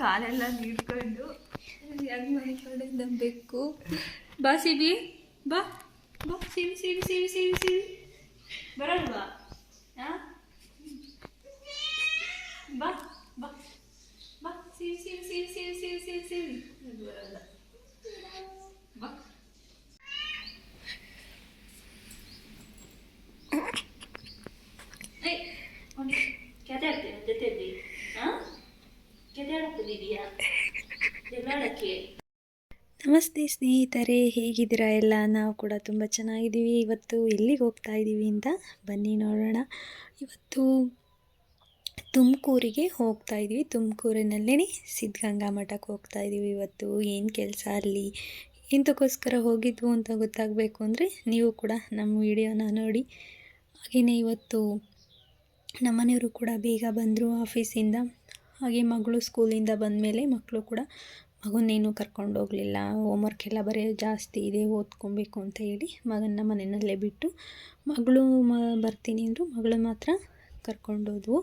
ಕಾಲೆಲ್ಲ ನೀಡ್ಕೊಂಡು ಹೆಂಗ್ ಮಾಡ್ಕೊಂಡು ಬೆಕ್ಕು ಬಾ ಸಿಬಿ, ಬಾ ಬಾ C V C V C V C V C V ಬರಲ್ವಾ? ಆ? ಬಾ ಬಾ ಬಾ C V C V C V C V C V C V C V ಬರಲ್ಲ ಬಾ. ಏಯ್ ಕತೆ ಆಗ್ತೇನೆ ಜೊತೆಯಲ್ಲಿ. ನಮಸ್ತೆ ಸ್ನೇಹಿತರೆ, ಹೇಗಿದ್ದೀರಾ ಎಲ್ಲ? ನಾವು ಕೂಡ ತುಂಬ ಚೆನ್ನಾಗಿದ್ದೀವಿ. ಇವತ್ತು ಎಲ್ಲಿಗೆ ಹೋಗ್ತಾ ಇದ್ದೀವಿ ಅಂತ ಬನ್ನಿ ನೋಡೋಣ. ಇವತ್ತು ತುಮಕೂರಿಗೆ ಹೋಗ್ತಾ ಇದ್ದೀವಿ. ತುಮಕೂರಿನಲ್ಲೇ ಸಿದ್ಧಗಂಗಾ ಮಠಕ್ಕೆ ಹೋಗ್ತಾ ಇದ್ದೀವಿ ಇವತ್ತು. ಏನು ಕೆಲಸ ಅಲ್ಲಿ? ಇಂಥಕ್ಕೋಸ್ಕರ ಹೋಗಿದ್ವು ಅಂತ ಗೊತ್ತಾಗಬೇಕು ಅಂದರೆ ನೀವು ಕೂಡ ನಮ್ಮ ವಿಡಿಯೋನ ನೋಡಿ. ಹಾಗೆಯೇ ಇವತ್ತು ನಮ್ಮನೆಯವರು ಕೂಡ ಬೇಗ ಬಂದರು ಆಫೀಸಿಂದ. ಹಾಗೆ ಮಗಳು ಸ್ಕೂಲಿಂದ ಬಂದಮೇಲೆ ಮಕ್ಕಳು ಕೂಡ ಮಗನೇನು ಕರ್ಕೊಂಡು ಹೋಗಲಿಲ್ಲ ಹೋಮ್ವರ್ಕ್ ಎಲ್ಲ ಬರೆಯೋದು ಜಾಸ್ತಿ ಇದೆ, ಓದ್ಕೊಬೇಕು ಅಂತ ಹೇಳಿ ಮಗನ ಮನೆಯಲ್ಲೇ ಬಿಟ್ಟು ಮಗಳು ಮ, ಬರ್ತೀನಿ ಅಂದರು ಮಗಳು ಮಾತ್ರ ಕರ್ಕೊಂಡೋದ್ವು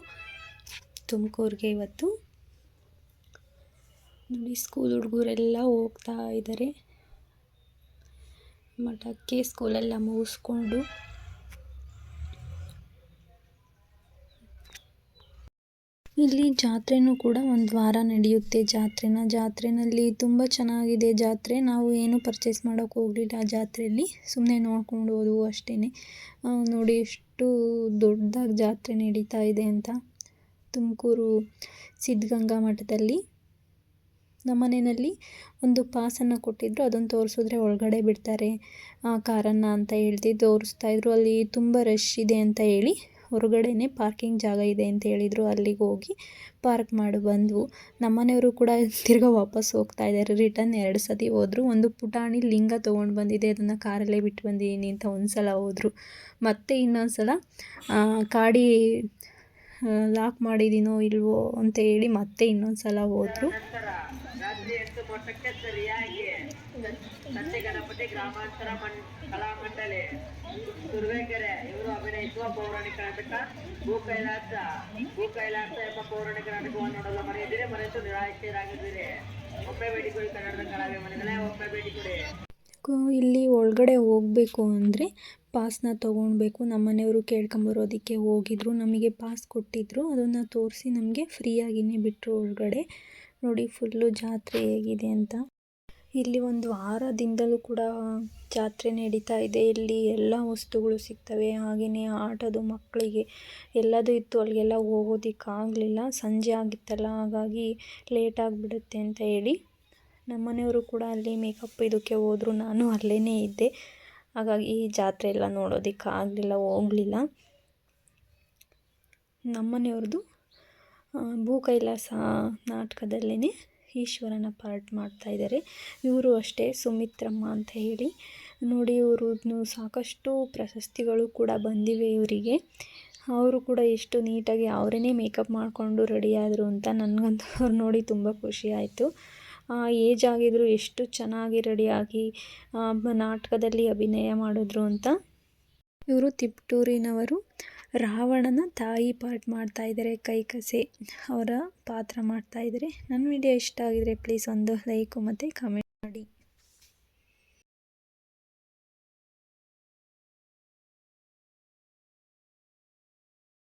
ತುಮಕೂರಿಗೆ ಇವತ್ತು. ನೋಡಿ ಸ್ಕೂಲ್ ಹುಡುಗರೆಲ್ಲ ಹೋಗ್ತಾ ಇದ್ದಾರೆ ಮಠಕ್ಕೆ ಸ್ಕೂಲೆಲ್ಲ ಮುಗಿಸ್ಕೊಂಡು ಇಲ್ಲಿ ಜಾತ್ರೆನೂ ಕೂಡ ಒಂದು ವಾರ ನಡೆಯುತ್ತೆ. ಜಾತ್ರೆನ, ಜಾತ್ರೆನಲ್ಲಿ ತುಂಬ ಚೆನ್ನಾಗಿದೆ ಜಾತ್ರೆ. ನಾವು ಏನು ಪರ್ಚೇಸ್ ಮಾಡೋಕೆ ಹೋಗಲಿಲ್ಲ ಆ ಜಾತ್ರೆಯಲ್ಲಿ. ಸುಮ್ಮನೆ ನೋಡ್ಕೊಂಡು ಹೋದವು ಅಷ್ಟೇ ನೋಡಿ ಎಷ್ಟು ದೊಡ್ಡದಾಗಿ ಜಾತ್ರೆ ನಡೀತಾ ಇದೆ ಅಂತ. ತುಮಕೂರು ಸಿದ್ಧಗಂಗಾ ಮಠದಲ್ಲಿ ನಮ್ಮನೆಯಲ್ಲಿ ಒಂದು ಪಾಸನ್ನು ಕೊಟ್ಟಿದ್ದರು ಅದನ್ನು ತೋರಿಸಿದ್ರೆ ಒಳಗಡೆ ಬಿಡ್ತಾರೆ. ಕಾರನ್ನು ಅಂತ ಹೇಳ್ತಿ ತೋರಿಸ್ತಾ ಇದ್ರು. ಅಲ್ಲಿ ತುಂಬ ರಶ್ ಇದೆ ಅಂತ ಹೇಳಿ ಹೊರಗಡೆನೇ ಪಾರ್ಕಿಂಗ್ ಜಾಗ ಇದೆ ಅಂತ ಹೇಳಿದರು. ಅಲ್ಲಿಗೆ ಹೋಗಿ ಪಾರ್ಕ್ ಮಾಡಿ ಬಂದವು. ನಮ್ಮನೆಯವರು ಕೂಡ ತಿರ್ಗಾ ವಾಪಸ್ ಹೋಗ್ತಾ ಇದ್ದಾರೆ. ರಿಟರ್ನ್ ಎರಡು ಸತಿ ಹೋದರು. ಒಂದು ಪುಟಾಣಿ ಲಿಂಗ ತೊಗೊಂಡು ಬಂದಿದೆ. ಅದನ್ನು ಕಾರಲ್ಲೇ ಬಿಟ್ಟು ಬಂದಿದ್ದೀನಿ ಅಂತ ಒಂದು ಸಲ ಹೋದರು. ಮತ್ತೆ ಇನ್ನೊಂದು ಸಲ ಕಾಡಿ ಲಾಕ್ ಮಾಡಿದ್ದೀನೋ ಇಲ್ವೋ ಅಂತ ಹೇಳಿ ಮತ್ತೆ ಇನ್ನೊಂದು ಸಲ ಹೋದರು ಗ್ರಾಮಾಂತರ ಮಂಡ್ ಕಲಾ ಮಂಡಳಿ ತುರುವೇಕೆರೆ. ಅಭಿನಯಿಸುವ ಪೌರಾಣಿಕ ನಾಟಕ. ಭೂ ಕೈಲಾಸ ಭೂ ಕೈಲಾಸ ಎಂಬ ಪೌರಾಣಿಕ ನಾಟಕವನ್ನು ನೋಡಲು ಮರೆಯದಿರಿ. ಮನಸ್ಸು ನಿರಾಶರಾಗಿದ್ದೀರಿ ಒಮ್ಮೆ ಕೊಡಿ ಕನ್ನಡದ ಮನೆಗಳೇ, ಒಮ್ಮೆ ಬೇಡಿ ಕೊಡಿ. ಇಲ್ಲಿ ಒಳಗಡೆ ಹೋಗಬೇಕು ಅಂದರೆ ಪಾಸ್ನ ತೊಗೊಳ್ಬೇಕು ನಮ್ಮನೆಯವರು ಕೇಳ್ಕೊಂಬರೋದಕ್ಕೆ ಹೋಗಿದ್ರು. ನಮಗೆ ಪಾಸ್ ಕೊಟ್ಟಿದ್ರು. ಅದನ್ನು ತೋರಿಸಿ ನಮಗೆ ಫ್ರೀಯಾಗಿಯೇ ಬಿಟ್ಟರು ಒಳಗಡೆ. ನೋಡಿ ಫುಲ್ಲು ಜಾತ್ರೆ ಹೇಗಿದೆ ಅಂತ. ಇಲ್ಲಿ ಒಂದು ವಾರದಿಂದಲೂ ಕೂಡ ಜಾತ್ರೆ ನಡೀತಾ ಇದೆ. ಇಲ್ಲಿ ಎಲ್ಲ ವಸ್ತುಗಳು ಸಿಗ್ತವೆ. ಹಾಗೆಯೇ ಆಟೋದು ಮಕ್ಕಳಿಗೆ ಎಲ್ಲದೂ ಇತ್ತು. ಅಲ್ಲಿಗೆಲ್ಲ ಹೋಗೋದಕ್ಕಾಗಲಿಲ್ಲ. ಸಂಜೆ ಆಗಿತ್ತಲ್ಲ, ಹಾಗಾಗಿ ಲೇಟ್ ಆಗಿಬಿಡುತ್ತೆ ಅಂತ ಹೇಳಿ ನಮ್ಮ ಮನೆಯವರು ಕೂಡ ಅಲ್ಲಿ ಮೇಕಪ್ ಇದಕ್ಕೆ ಹೋದರು. ನಾನು ಅಲ್ಲೇ ಇದ್ದೆ. ಹಾಗಾಗಿ ಈ ಜಾತ್ರೆ ಎಲ್ಲ ನೋಡೋದಕ್ಕೆ ಆಗಲಿಲ್ಲ ಹೋಗಲಿಲ್ಲ. ನಮ್ಮನೆಯವ್ರದ್ದು ಭೂ ಕೈಲಾಸ ನಾಟಕದಲ್ಲೇ ಈಶ್ವರನ ಪಾರ್ಟ್ ಮಾಡ್ತಾ ಇದ್ದಾರೆ. ಇವರು ಅಷ್ಟೇ ಸುಮಿತ್ರಮ್ಮ ಅಂತ ಹೇಳಿ. ನೋಡಿ ಇವರು ಸಾಕಷ್ಟು ಪ್ರಶಸ್ತಿಗಳು ಕೂಡ ಬಂದಿವೆ ಇವರಿಗೆ. ಅವರು ಕೂಡ ಎಷ್ಟು ನೀಟಾಗಿ ಅವರೇ ಮೇಕಪ್ ಮಾಡಿಕೊಂಡು ರೆಡಿಯಾದರು ಅಂತ ನನಗಂತೂ ಅವ್ರು ನೋಡಿ ತುಂಬ ಖುಷಿ ಆಯಿತು. ಏಜ್ ಆಗಿದ್ರು ಎಷ್ಟು ಚೆನ್ನಾಗಿ ರೆಡಿಯಾಗಿ ನಾಟಕದಲ್ಲಿ ಅಭಿನಯ ಮಾಡಿದ್ರು ಅಂತ. ಇವರು ತಿಪ್ಟೂರಿನವರು. ರಾವಣನ ತಾಯಿ ಪಾರ್ಟ್ ಮಾಡ್ತಾ ಇದ್ದಾರೆ ಕೈಕಸೆ ಅವರ ಪಾತ್ರ ಮಾಡ್ತಾ ಇದ್ದಾರೆ. ನನ್ನ ವಿಡಿಯೋ ಇಷ್ಟ ಆಗಿದರೆ ಪ್ಲೀಸ್ ಒಂದು ಲೈಕು ಮತ್ತು ಕಮೆಂಟ್